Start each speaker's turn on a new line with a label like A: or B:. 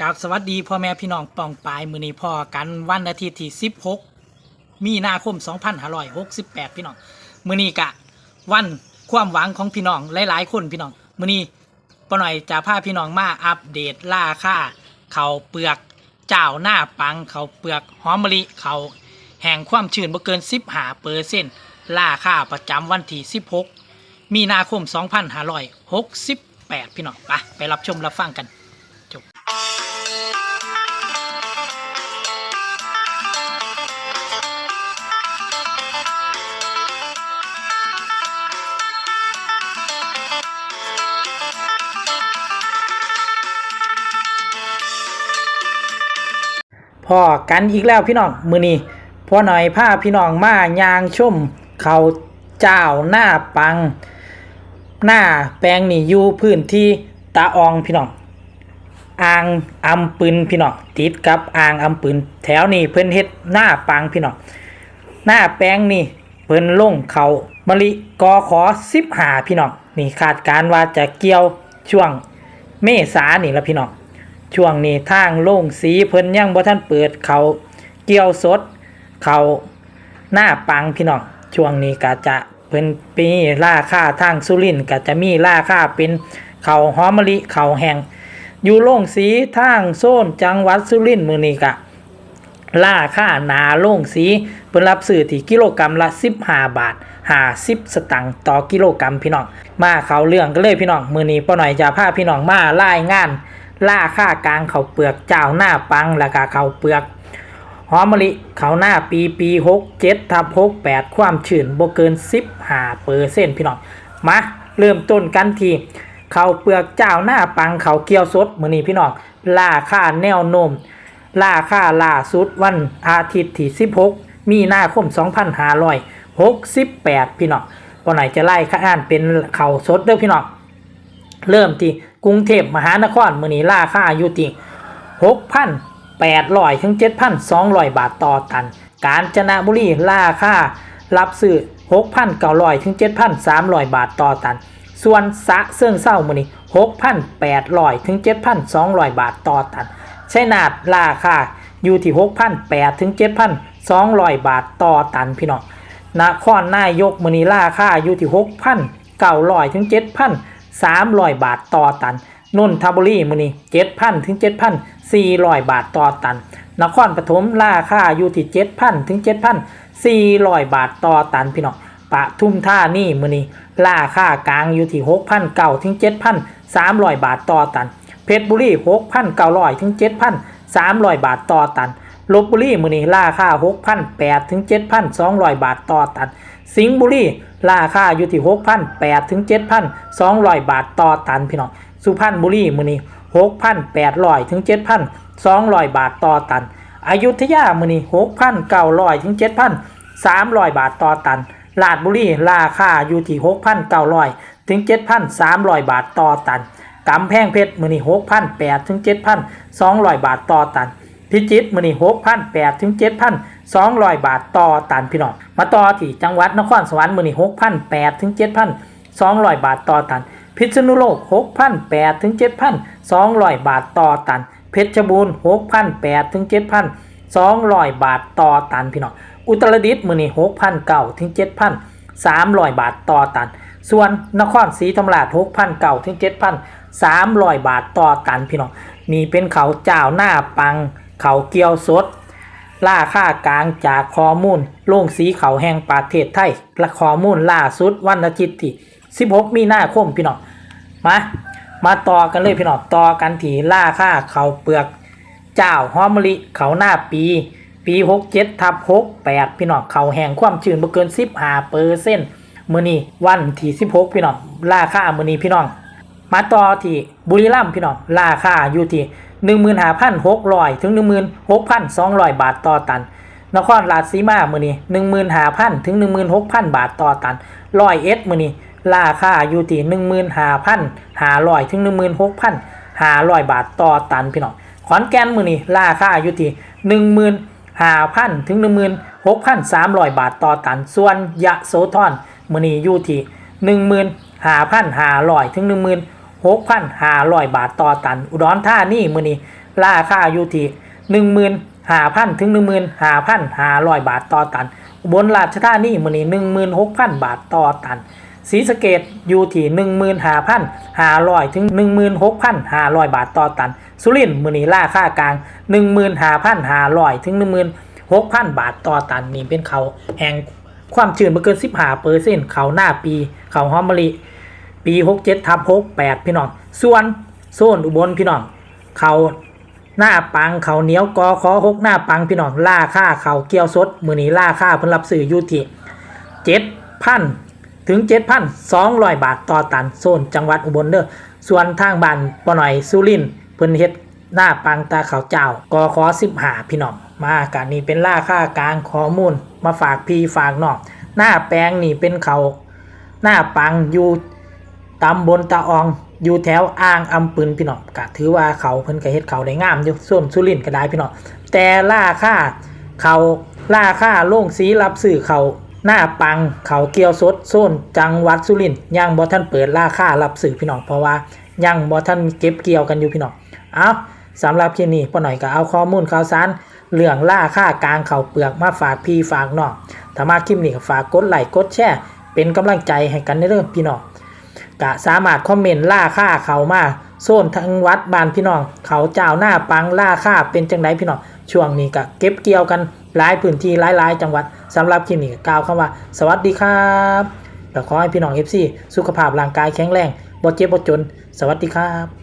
A: กับสวัสดีพ่อแม่พี่น้องปองปลายมือนี้พ่อกันวันอาทิตย์ที่ 16 มีนาคม 2568 พี่น้องมือนี้กะ วันความหวังของพี่น้องหลายๆคนพี่น้องมือนี้ป้าหน่อยจะพาพี่น้องมาอัปเดตราคาเขาเปลือกเจ้าหน้าปังเขาเปลือกหอมมะลิเขาแห่งความชื้นบ่เกิน 15เปอร์เซ็นต์ราคาประจำวันที่ 16 มีนาคม 2568 พี่น้องไปไปรับชมรับฟังกัน อกันอีกแล้วพี่น้องมือนี้พอหน่อยพาพี่น้องมายางชุ่มเขาเจ้าหน้าปัง หน้าแปลงนี่อยู่พื้นที่ตาอองพี่น้องอ่างอำปืนพี่น้องติดกับอ่างอำปืนแถวนี้เพิ่นเฮ็ดหน้าปังพี่น้องหน้าแปลงนี่เพิ่นลงเขามะลิกอขอสิบหาพี่น้องนี่คาดการว่าจะเกี่ยวช่วงเมษานี่ละพี่น้อง ช่วงนี้ทางโล่งสีเพิ่นยังบ่ทันเปิดเขาเกี่ยวสด เขาหน้าปังพี่น้องช่วงนี้ก็จะเพิ่นปีราคาทางสุรินก็จะมีราคาเป็นเขาหอมมะลิเขาแห้งอยู่โล่งสีทางโซนจังหวัดสุรินทร์มือนี้ก็ราคาหนาโล่งสีเพิ่นรับซื้อที่กิโลกรัมละ 15 บาท50สตังค์ต่อกิโลกรัมพี่น้อง มาเขาเรื่องกันเลยพี่น้องมือนี้ป้าหน่อยจะพาพี่น้องมารายงาน ล่าค่ากลางเขาเปลือกเจ้าหน้าปังแล้วก็เขาเปลือกหอมมะลิเขาหน้าปีปีหกเจ็ดทับหกแปดความชื้นบ่เกินสิบห้าเปอร์เซ็นต์พี่น้องมาเริ่มต้นกันทีเขาเปลือกเจ้าหน้าปังเขาเกี่ยวสดมือนี้พี่น้องล่าค่าแนวโน้มล่าค่าล่าสุดวันอาทิตย์ที่16มีนาคม2568พี่น้องวันไหนจะไล่ค่าอ่านเป็นเขาสดเด้อพี่น้องเริ่มที่ กรุงเทพมหานครมือนี้ราคาอยู่ที่หกพันแปดร้อยถึงเจ็ดพันสองร้อยบาทต่อตัน กาญจนบุรีราคารับซื้อหกพันเก้าร้อยถึงเจ็ดพันสามร้อยบาทต่อตัน ส่วนสะเสื่องเศร้ามือนี้หกพันแปดร้อยถึงเจ็ดพันสองร้อยบาทต่อตันใช่นาดราคาอยู่ที่หกพันแปดถึงเจ็ดพันสองร้อยบาทต่อตันพี่น้องนครนายกมือนีราคาอยู่ที่หกพันเก้าร้อยถึงเจ็ดพัน สามร้อยบาทต่อตันนนทบุรีมือนีเจ็ดพันถึงเจ็ดพันสี่ร้อยบาทต่อตัน นครปฐมราคาอยู่ที่เจ็ดพันถึงเจ็ดพันสี่ร้อยบาทต่อตันพี่น้องปะทุ่มท่านี่มือนีราคากลางอยู่ที่หกพันเก้าถึงเจ็ดพันสามร้อยบาทต่อตัน เพชรบุรีหกพันเก้าร้อยถึงเจ็ดพันสามร้อยบาทต่อตัน ลบบุรีมือนี้ราคาหกพันแปดถึงเจ็ดพันสองร้อยบาทต่อตัน สิงห์บุรีราคาอยู่ที่หกพันแปดถึงเจ็ดพันสองร้อยบาทต่อตันพี่น้องสุพรรณบุรีมือนี้หกพันแปดร้อยถึงเจ็ดพันสองร้อยบาทต่อตัน อยุธยามือนี้หกพันเก้าร้อยถึงเจ็ดพันสามร้อยบาทต่อตันลาดบุรีราคาอยู่ที่หกพันเก้าร้อยถึงเจ็ดพันสามร้อยบาทต่อตันกำแพงเพชรมือนี้หกพันแปดถึงเจ็ดพันสองร้อยบาทต่อตัน พิจิตรมือนี่หกพันแปดถึงเจ็ดพันสองร้อยบาทต่อตันพี่น้องมาต่อที่จังหวัดนครสวรรค์มือนี่หกพันแปดถึงเจ็ดพันสองร้อยบาทต่อตัน พิษณุโลกหกพันแปดถึงเจ็ดพันสองร้อยบาทต่อตัน เพชรบูรณ์หกพันแปดถึงเจ็ดพันสองร้อยบาทต่อตันพี่น้องอุตรดิตถ์มือนี่หกพันเก้าถึงเจ็ดพันสามร้อยบาทต่อตัน ส่วนนครศรีธรรมราชหกพันเก้าถึงเจ็ดพันสามร้อยบาทต่อตันพี่น้องนี่เป็นเขาเจ้าหน้าปัง เขาเกี่ยวสดล่าค่ากลางจากข้อมูลโล่งสีเขาแห่งประเทศไทยและข้อมูลล่าสุดวันอาทิตย์ที่ 16 มีนาคมพี่น้องมามาต่อกันเลยพี่น้องต่อกันที่ล่าค่าเขาเปลือก เจ้าหอมมะลิเขาหน้าปี ปี 67ทับ68 พี่น้องเขาแห่งความชื้นบ่เกิน 15เปอร์เซ็นต์มื้อนี้วันที่ 16 พี่น้องล่าค่ามื้อนี้พี่น้อง มาต่อที่บุรีรัมย์พี่น้องราค่าอยู่ที่ หนึ่งหมื่นห้าพันหกร้อยถึงหนึ่งหมื่นหกพันสองร้อยบาทต่อตัน นครราชสีมามือนี้หนึ่งหมื่นห้าพันถึงหนึ่งหมื่นหกพันบาทต่อตันร้อยเอสมือนี้ราคาอยู่ที่หนึ่งหมื่นห้าพันห้าร้อยถึงหนึ่งหมื่น หกพันห้าร้อยบาทต่อตันองขอนแก่นมือนี้ราคาอยู่ที่หนึ่งหมื่นห้าพันถึงหนึ่งหมื่นหกพันสามร้อยบาทต่อตันส่วนยะโสธรมือนี้อยู่ที่หนึ่งหมื่นห้าพันห้าร้อหนึ่งหมื่น6,500บาทต่อตันอุดรธานีมื้อนี้ราคาอยู่ที่15,000ถึง15,500บาทต่อตันอุบลราชธานีมื้อนี้16,000บาทต่อตันศรีสะเกดอยู่ที่15,500ถึง16,500บาทต่อตัน สุรินทร์มื้อนี้ราคากลาง15,500ถึง16,000บาทต่อตันนี่เป็นเขาแห่งความชื้นบ่เกิน15เปอร์เซ็นต์เขาหน้าปี เขาวหอมมะลิ ปี67ทับ68พี่น้อง ส่วนโซนอุบลพี่น้อง เขาหน้าปังเขาเหนียวกอขอหกหน้าปังพี่น้องล่าค่าเขาเกี่ยวสด มือนี้ล่าค่าเพิ่นรับซื้อยู่ที่เจ็ดพันถึงเจ็ดพันสองร้อยบาทต่อตันโซนจังหวัดอุบลเด้อส่วนทางบ้านปอหน่อยสุรินเพิ่นเฮ็ดหน้าปังตาเขาเจ้ากอขอสิบหาพี่น้อง มาการนี้เป็นล่าค่ากลางข้อมูล มาฝากพี่ฝากน้องหน้าแปลงนี่เป็นเขาหน้าปังอยู่ ตำบลตาอองอยู่แถวอ่างอำปืนพี่น้องก็ถือว่าเขาเพิ่นก็เฮ็ดเขาได้งามอยู่ส่วนสุรินทร์ก็ได้พี่น้องแต่ล่าค่าเขาล่าค่าโล่งสีรับซื้อเขาหน้าปังเขาเกียวสดโซนจังหวัดสุรินทร์ยังบ่ทันเปิดล่าค่ารับซื้อพี่น้องเพราะว่ายังบ่ทันเก็บเกี่ยวกันอยู่พี่น้องเอาสำหรับคลิปนี้ป้าหน่อยก็เอาข้อมูลข่าวสารเรื่องล่าค่ากลางเขาเปลือกมาฝากพี่ฝากน้องถ้ามาคลิปนี้ก็ฝากกดไลค์กดแชร์เป็นกำลังใจให้กันในเด้องพี่น้อง กะสามารถคอมเมนต์ล่าค่าเขามาโซนทั้งวัดบ้านพี่น้อง เขาเจ้าหน้าปังล่าค่าเป็นจังไดพี่น้อง ช่วงนี้กะเก็บเกี่ยวกันหลายพื้นที่หลายๆจังหวัดสำหรับคลิปนี้ก็กล่าวคำว่า สวัสดีครับก็ขอให้พี่น้องเอฟซีสุขภาพร่างกายแข็งแรงบ่เจ็บบ่จน สวัสดีครับ